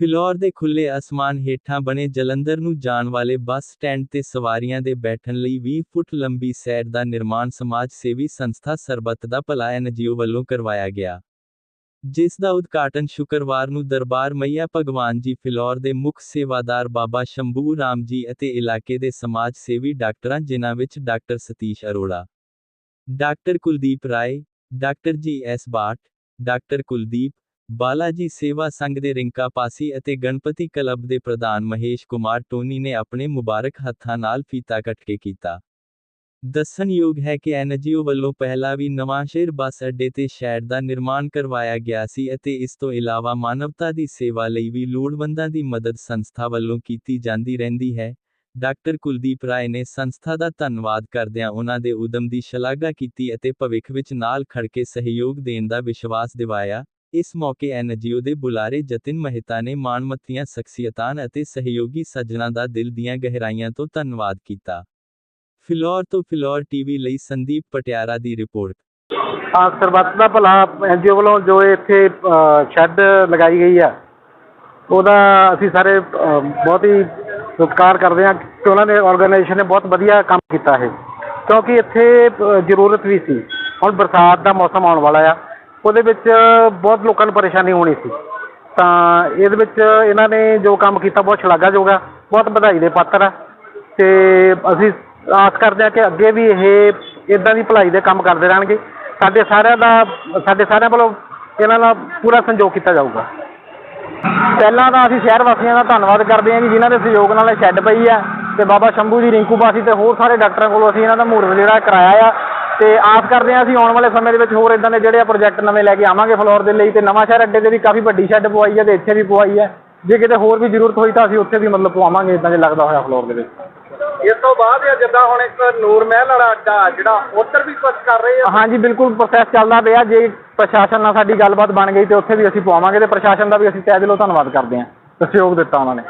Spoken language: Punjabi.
ਫਿਲੌਰ ਦੇ ਖੁੱਲੇ ਅਸਮਾਨ ਹੇਠਾਂ ਬਣੇ ਜਲੰਧਰ ਨੂੰ ਜਾਣ ਵਾਲੇ ਬੱਸ ਸਟੈਂਡ ਤੇ ਸਵਾਰੀਆਂ ਦੇ ਬੈਠਣ ਲਈ 20 ਫੁੱਟ ਲੰਬੀ ਸੈਰ ਦਾ ਨਿਰਮਾਣ ਸਮਾਜ ਸੇਵੀ ਸੰਸਥਾ ਸਰਬੱਤ ਦਾ ਭਲਾ ਐਨਜੀਓ ਵੱਲੋਂ ਕਰਵਾਇਆ ਗਿਆ। ਜਿਸ ਦਾ ਉਦਘਾਟਨ ਸ਼ੁੱਕਰਵਾਰ ਨੂੰ ਦਰਬਾਰ ਮਈਆ ਭਗਵਾਨ ਜੀ ਫਿਲੌਰ ਦੇ ਮੁੱਖ ਸੇਵਾਦਾਰ ਬਾਬਾ ਸ਼ੰਭੂ ਰਾਮ ਜੀ ਅਤੇ ਇਲਾਕੇ ਦੇ ਸਮਾਜ ਸੇਵੀ ਡਾਕਟਰਾਂ, ਜਿਨ੍ਹਾਂ ਵਿੱਚ doctor Satish Arora, doctor Kuldeep Rai, doctor G S Batt doctor Kuldeep Balaji Seva Sangh ਦੇ ਰਿੰਕਾ ਪਾਸੀ ਅਤੇ ਗਣਪਤੀ ਕਲੱਬ ਦੇ ਪ੍ਰਧਾਨ ਮਹੇਸ਼ ਕੁਮਾਰ ਟੋਨੀ ਨੇ ਆਪਣੇ ਮੁਬਾਰਕ ਹੱਥਾਂ ਨਾਲ ਫੀਤਾ ਕੱਟ ਕੇ ਕੀਤਾ। ਦੱਸਣਯੋਗ ਹੈ ਕਿ ਐਨਜੀਓ ਵੱਲੋਂ ਪਹਿਲਾਂ ਵੀ ਨਵਾਂਸ਼ਹਿਰ ਬੱਸ ਅੱਡੇ ਤੇ ਸ਼ਹਿਰ ਦਾ ਨਿਰਮਾਣ ਕਰਵਾਇਆ ਗਿਆ ਸੀ ਅਤੇ ਇਸ ਤੋਂ ਇਲਾਵਾ ਮਾਨਵਤਾ ਦੀ ਸੇਵਾ ਲਈ ਵੀ ਲੋੜਵੰਦਾਂ ਦੀ ਮਦਦ ਸੰਸਥਾ ਵੱਲੋਂ ਕੀਤੀ ਜਾਂਦੀ ਰਹਿੰਦੀ ਹੈ। ਡਾਕਟਰ ਕੁਲਦੀਪ ਰਾਏ ਨੇ ਸੰਸਥਾ ਦਾ ਧੰਨਵਾਦ ਕਰਦਿਆਂ ਉਹਨਾਂ ਦੇ ਉਦਮ ਦੀ ਸ਼ਲਾਘਾ ਕੀਤੀ ਅਤੇ ਭਵਿੱਖ ਵਿੱਚ ਨਾਲ ਖੜ ਕੇ ਸਹਿਯੋਗ ਦੇਣ ਦਾ ਵਿਸ਼ਵਾਸ ਦਿਵਾਇਆ। ਇਸ ਮੌਕੇ ਐਨਜੀਓ ਦੇ ਬੁਲਾਰੇ ਜਤਿਨ ਮਹਿਤਾ ਨੇ ਮਾਣਮੱਤੀਆਂ ਸ਼ਖਸੀਅਤਾਂ ਅਤੇ ਸਹਿਯੋਗੀ ਸੱਜਣਾਂ ਦਾ ਦਿਲ ਦੀਆਂ ਗਹਿਰਾਈਆਂ ਤੋਂ ਧੰਨਵਾਦ ਕੀਤਾ। ਫਿਲੌਰ ਤੋਂ ਫਿਲੌਰ ਟੀਵੀ ਲਈ ਸੰਦੀਪ ਪਟਿਆਰਾ ਦੀ ਰਿਪੋਰਟ। ਹਾਂ ਸਰਬੱਤ ਦਾ ਭਲਾ ਐਨਜੀਓ ਵੱਲੋਂ ਜੋ ਇੱਥੇ ਸ਼ੈੱਡ ਲਗਾਈ ਗਈ ਆ, ਉਹਦਾ ਅਸੀਂ ਸਾਰੇ ਬਹੁਤ ਹੀ ਸਤਿਕਾਰ ਕਰਦੇ ਹਾਂ ਕਿ ਉਹਨਾਂ ਨੇ ਆਰਗੇਨਾਈਜੇਸ਼ਨ ਨੇ ਬਹੁਤ ਵਧੀਆ ਕੰਮ ਕੀਤਾ ਹੈ ਕਿਉਂਕਿ ਇੱਥੇ ਜ਼ਰੂਰਤ ਵੀ ਸੀ। ਹੁਣ ਬਰਸਾਤ ਦਾ ਮੌਸਮ ਆਉਣ ਵਾਲਾ ਆ। ਉਹਦੇ ਵਿੱਚ ਬਹੁਤ ਲੋਕਾਂ ਨੂੰ ਪਰੇਸ਼ਾਨੀ ਹੋਣੀ ਸੀ। ਤਾਂ ਇਹਦੇ ਵਿੱਚ ਇਹਨਾਂ ਨੇ ਜੋ ਕੰਮ ਕੀਤਾ ਬਹੁਤ ਸ਼ਲਾਘਾਯੋਗ ਆ, ਬਹੁਤ ਵਧਾਈ ਦੇ ਪਾਤਰ ਆ। ਤੇ ਅਸੀਂ ਆਸ ਕਰਦੇ ਹਾਂ ਕਿ ਅੱਗੇ ਵੀ ਇਹ ਇਦਾਂ ਦੀ ਭਲਾਈ ਦੇ ਕੰਮ ਕਰਦੇ ਰਹਿਣਗੇ। ਸਾਡੇ ਸਾਰਿਆਂ ਦਾ, ਸਾਡੇ ਸਾਰਿਆਂ ਵੱਲੋਂ ਇਹਨਾਂ ਦਾ ਪੂਰਾ ਸੰਯੋਗ ਕੀਤਾ ਜਾਊਗਾ। ਪਹਿਲਾਂ ਤਾਂ ਅਸੀਂ ਸ਼ਹਿਰ ਵਾਸੀਆਂ ਦਾ ਧੰਨਵਾਦ ਕਰਦੇ ਹਾਂ ਜੀ, ਜਿਨ੍ਹਾਂ ਦੇ ਸਹਿਯੋਗ ਨਾਲ ਇਹ ਸ਼ੈੱਡ ਪਈ ਆ। ਤੇ ਬਾਬਾ ਸ਼ੰਭੂ ਜੀ, ਰਿੰਕੂ ਬਾਸੀ ਤੇ ਹੋਰ ਸਾਰੇ ਡਾਕਟਰਾਂ ਕੋਲੋਂ ਅਸੀਂ ਇਹਨਾਂ ਦਾ ਮਹੂਰਤ ਜਿਹੜਾ ਕਰਾਇਆ ਆ। ਤੇ ਆਸ ਕਰਦੇ ਹਾਂ ਅਸੀਂ ਆਉਣ ਵਾਲੇ ਸਮੇਂ ਦੇ ਵਿੱਚ ਹੋਰ ਇਦਾਂ ਦੇ ਜਿਹੜੇ ਆ ਪ੍ਰੋਜੈਕਟ ਨਵੇਂ ਲੈ ਕੇ ਆਵਾਂਗੇ ਫਲੋਰ ਦੇ ਲਈ ਤੇ ਨਵਾਂ ਸ਼ਹਿਰ ਅੱਡੇ ਦੇ ਵੀ ਕਾਫੀ ਵੱਡੀ ਸ਼ੈੱਡ ਪਵਾਈ ਹੈ ਤੇ ਇੱਥੇ ਵੀ ਪਵਾਈ ਹੈ। ਜੇ ਕਿਤੇ ਹੋਰ ਵੀ ਜ਼ਰੂਰਤ ਹੋਈ ਤਾਂ ਅਸੀਂ ਉੱਥੇ ਵੀ ਮਤਲਬ ਪਵਾਵਾਂਗੇ ਇਦਾਂ ਜੇ ਲੱਗਦਾ ਹੋਇਆ ਫਲੋਰ ਦੇ ਵਿੱਚ। ਇਸ ਤੋਂ ਬਾਅਦ ਇਹ ਜਿੱਦਾਂ ਹੁਣ ਇੱਕ ਨੂਰ ਮਹਿਲ ਵਾਲਾ ਅੱਡਾ ਜਿਹੜਾ ਉੱਧਰ ਵੀ ਕੁਝ ਕਰ ਰਹੇ ਆ? ਹਾਂਜੀ ਬਿਲਕੁਲ ਪ੍ਰੋਸੈਸ ਚੱਲਦਾ ਪਿਆ। ਜੇ ਪ੍ਰਸ਼ਾਸਨ ਨਾਲ ਸਾਡੀ ਗੱਲਬਾਤ ਬਣ ਗਈ ਤੇ ਉੱਥੇ ਵੀ ਅਸੀਂ ਪਵਾਵਾਂਗੇ ਤੇ ਪ੍ਰਸ਼ਾਸਨ ਦਾ ਵੀ ਅਸੀਂ ਤਹਿ ਦਿਲੋਂ ਧੰਨਵਾਦ ਕਰਦੇ ਹਾਂ। ਸਹਿਯੋਗ ਦਿੱਤਾ ਉਹਨਾਂ ਨੇ।